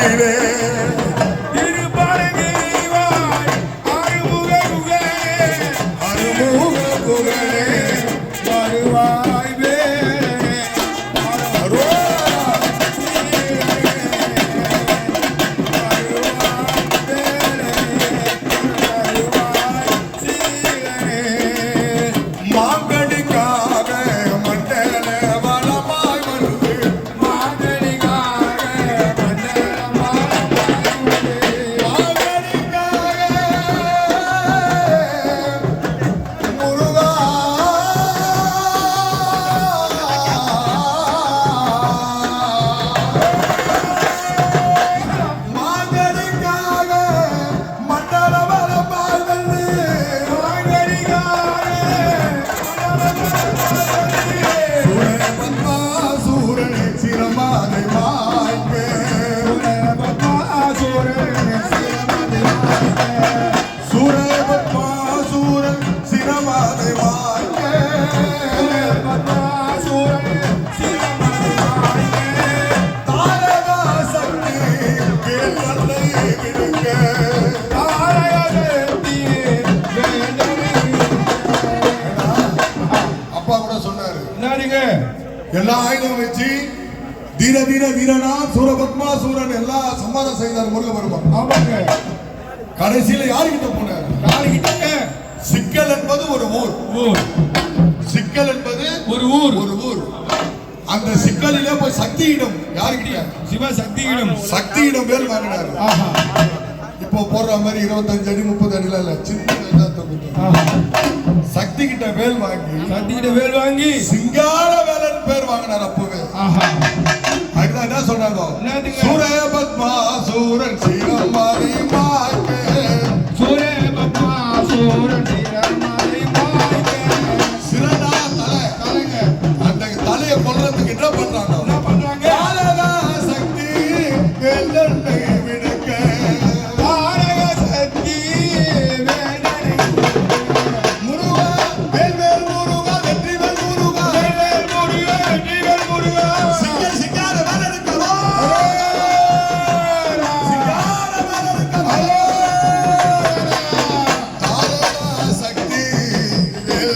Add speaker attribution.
Speaker 1: Baby. எல்லா ஆயுதம் வச்சு தீர தீர வீரனா சூரபத்மாசூரன் எல்லாம் சம்மாதம் செய்தார் முருகபெருமான் கடைசியில யாருகிட்ட போனார்? சிக்கல் என்பது ஒரு ஊர். சிக்கல் என்பது
Speaker 2: ஒரு ஊர்.
Speaker 1: ஒரு ஊர். அந்த சிக்கலிலே போய் சக்தியிடம் யாருக்கிட்டயா
Speaker 2: சிவசக்தியிடம்
Speaker 1: சக்தியிடம். மேல் வாங்கினாரு.
Speaker 2: ஆஹா.
Speaker 1: இப்போ போடுற மாதிரி இருபத்தஞ்சு அடி முப்பது அடில இல்ல. சின்ன சக்தி கிட்ட வேல் வாங்கி
Speaker 2: சக்தி கிட்ட வேல் வாங்கி.
Speaker 1: சிங்கார வேலன் பேர் வாங்கினார் அப்பவே. அதுதான் என்ன
Speaker 2: சொல்றாங்க?
Speaker 1: சூரபத்மா சூரன் சிவம் மாறி மாறி.